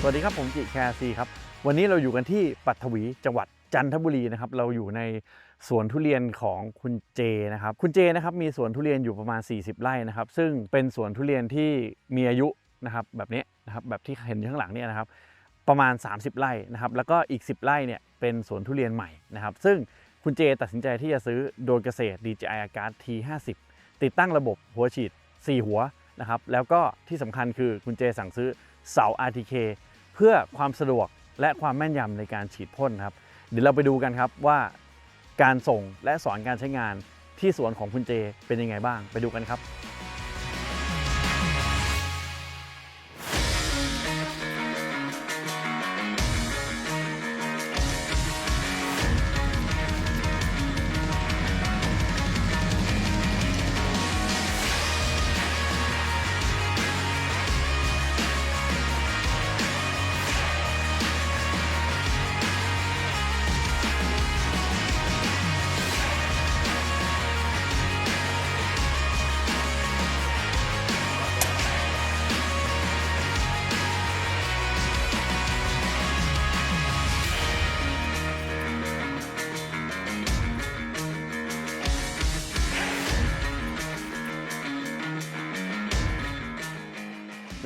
สวัสดีครับ ผมจิแคซีครับ วันนี้เราอยู่กันที่ปัตถวีจังหวัดจันทบุรีนะครับ เราอยู่ในสวนทุเรียนของคุณเจนะครับ คุณเจนะครับมีสวนทุเรียนอยู่ประมาณ 40 ไร่นะครับ ซึ่งเป็นสวนทุเรียนที่มีอายุนะครับแบบนี้นะครับแบบที่เห็นอยู่ข้างหลังเนี่ยนะครับ ประมาณ 30 ไร่นะครับ แล้วก็อีก 10 ไร่เนี่ยเป็นสวนทุเรียนใหม่นะครับ ซึ่งคุณเจตัดสินใจที่จะซื้อโดนเกษตร DJI Agast T50 ติดตั้งระบบหัวฉีด 4 หัวนะครับ แล้วก็ที่สำคัญคือคุณเจสั่งซื้อเสา RTK เพื่อความสะดวกและความแม่นยำในการฉีดพ่นครับ เดี๋ยวเราไปดูกันครับว่าการส่งและสอนการใช้งานที่สวนของคุณเจเป็นยังไงบ้าง ไปดูกันครับ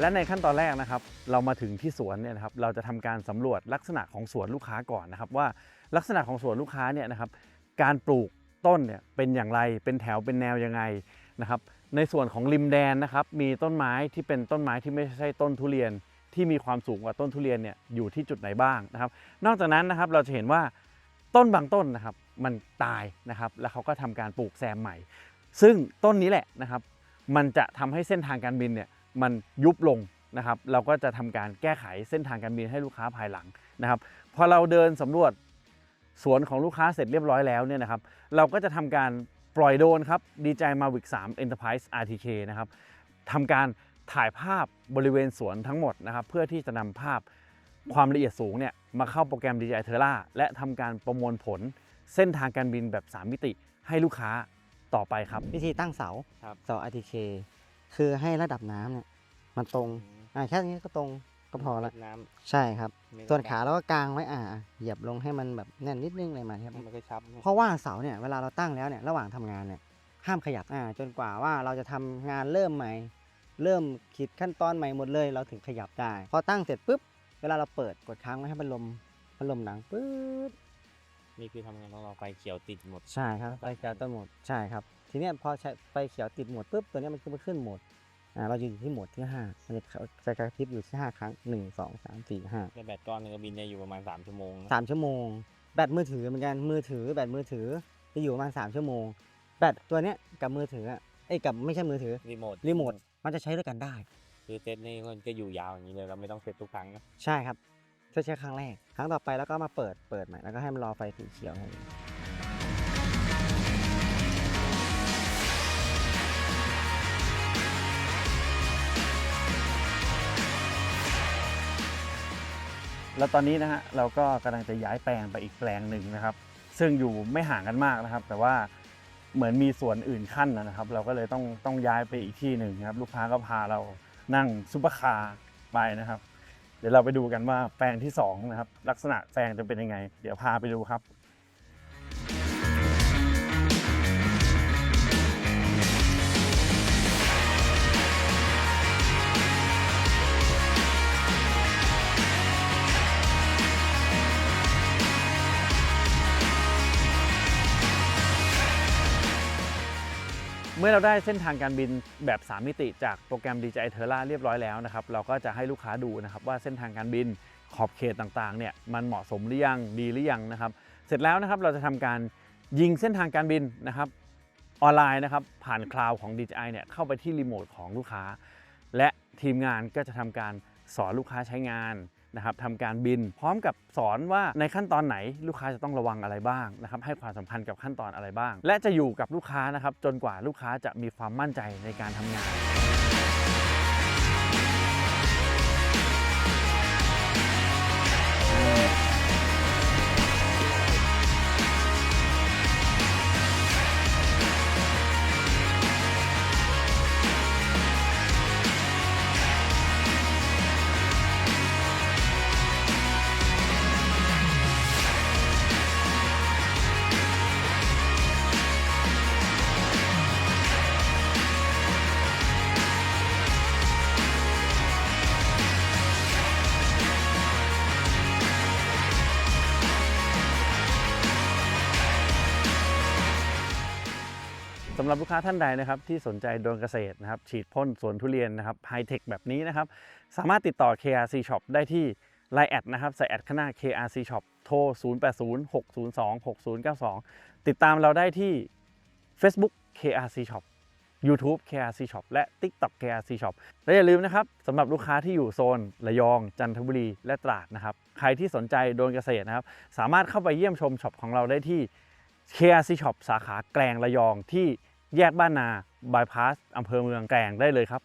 และในขั้นตอนแรกนะครับ เรามาถึงที่สวนเนี่ยนะครับ เราจะทำการสำรวจลักษณะของสวนลูกค้าก่อนนะครับ ว่าลักษณะของสวนลูกค้าเนี่ยนะครับ การปลูกต้นเนี่ยเป็นอย่างไร เป็นแถวเป็นแนวยังไงนะครับ ในส่วนของริมแดนนะครับ มีต้นไม้ที่เป็นต้นไม้ที่ไม่ใช่ต้นทุเรียนที่มีความสูงกว่าต้นทุเรียนเนี่ยอยู่ที่จุดไหนบ้างนะครับ นอกจากนั้นนะครับเราจะเห็นว่าต้นบางต้นนะครับมันตายนะครับ แล้วเขาก็ทำการปลูกแซมใหม่ ซึ่งต้นนี้แหละนะครับ มันจะทำให้เส้นทางการบินเนี่ย มันยุบลงนะครับ เราก็จะทำการแก้ไขเส้นทางการบินให้ลูกค้าภายหลังนะครับ พอเราเดินสำรวจสวนของลูกค้าเสร็จเรียบร้อยแล้วเนี่ยนะครับ เราก็จะทำการปล่อยโดรนครับ DJI Mavic 3 Enterprise RTK นะครับทำการถ่ายภาพบริเวณสวนทั้งหมดนะครับ เพื่อที่จะนำภาพความละเอียดสูงเนี่ยมาเข้าโปรแกรม DJI Terra และทำการประมวลผลเส้นทางการบินแบบ 3 มิติให้ลูกค้าต่อไปครับ วิธีตั้งเสาครับเสา RTK คือให้ระดับน้ำเนี่ยมันตรงอ่าแค่นี้ก็ตรงก็พอละน้ใช่ครับำไม่ส่วนขาเราก็กางไว้อ่าเหยียบลงให้มันแบบแน่นนิดนึงอะไรมาครับให้มันก็ชับเนี่ยเพราะว่าเสาเนี่ยเวลาเราตั้งแล้วเนี่ยระหว่างทำงานเนี่ยห้ามขยับอ่าจนกว่าว่าเราจะทำงานเริ่มใหม่ เริ่มคิดขั้นตอนใหม่หมดเลย เราถึงขยับได้พอตั้งเสร็จปุ๊บเวลาเราเปิดกดค้างไว้ให้พัดลมพัดลมดังปุ๊บนี่คือทำงานของเราไฟเขียวติดหมด ใช่ครับไฟเขียวต้นโหมดใช่ครับ ทีเนี้ยพอใช้ไฟเขียวติดโหมดปุ๊บตัวเนี้ยมันก็มาขึ้นโหมดอ่าเราอยู่ที่โหมดที่ห้ามันจะจะกระพริบอยู่ที่ห้าครั้งหนึ่งสองสามสี่ห้าแต่แบตก้อนหนึงก็บินได้อยู่ประมาณ3ชั่วโมงนะสามชั่วโมง แบตมือถือเหมือนกันมือถือแบตมือถือจะอยู่ประมาณสามชั่วโมง แบตตัวเนี้ยกับมือถืออะไอ้ยกับไม่ใช่มือถือรีโมทรีโมทมันจะใช้ด้วยกันได้ คือเซตนี่มันก็อยู่ยาวอย่างนี้เลยเราไม่ต้องเซตทุกครั้งนะใช่ครับจะใช้ครั้งแรก ครั้งต่อไปแล้วก็มาเปิดเปิดใหม่แล้วก็ให้มันรอไฟสีเขียว แล้วตอนนี้นะฮะเราก็กำลังจะย้ายแปลงไปอีกแปลงหนึ่งนะครับ ซึ่งอยู่ไม่ห่างกันมากนะครับ แต่ว่าเหมือนมีส่วนอื่นขั้นนะครับ เราก็เลยต้องต้องย้ายไปอีกที่หนึ่งครับ ลูกค้าก็พาเรานั่งซุปเปอร์คาร์ไปนะครับ เดี๋ยวเราไปดูกันว่าแปลงที่สองนะครับลักษณะแปลงจะเป็นยังไง เดี๋ยวพาไปดูครับ มื่อเราได้เส้นทางการบินแบบ 3 มิติจากโปรแกรม DJI Terra เรียบร้อยแล้วนะครับ เราก็จะให้ลูกค้าดูนะครับว่าเส้นทางการบินขอบเขตต่างๆเนี่ยมันเหมาะสมหรือยังดีหรือยังนะครับ เสร็จแล้วนะครับเราจะทำการยิงเส้นทางการบินนะครับออนไลน์นะครับผ่านคลาวด์ของ DJI เนี่ยเข้าไปที่รีโมทของลูกค้า และทีมงานก็จะทำการสอนลูกค้าใช้งาน นะครับทำการบิน พร้อมกับสอนว่าในขั้นตอนไหนลูกค้าจะต้องระวังอะไรบ้างนะครับให้ความสัมพันธ์กับขั้นตอนอะไรบ้าง และจะอยู่กับลูกค้านะครับจนกว่าลูกค้าจะมีความมั่นใจในการทำงานำหรับลูกค้าท่านใดนะครับที่สนใจโดนเกษตรนะครับฉีดพ่นสวนทุเรียนนะครับไฮเทคแบบนี้นะครับสามารถติดต่อ KRC Shop ได้ที่ Line แอดนะครับใส่แอดข้างหน้า KRC Shop โทร 0806026092 ติดตามเราได้ที่ Facebook KRC Shop YouTube KRC Shop และ TikTok KRC Shop และอย่าลืมนะครับสำหรับลูกค้าที่อยู่โซน ระยอง จันทบุรี และตราดนะครับ ใครที่สนใจโดนเกษตรนะครับ สามารถเข้าไปเยี่ยมชมช็อปของเราได้ที่ KRC Shop สาขาแกลงระยองที่ แยกบ้านนาบายพาสอำเภอเมืองแกลงได้เลยครับ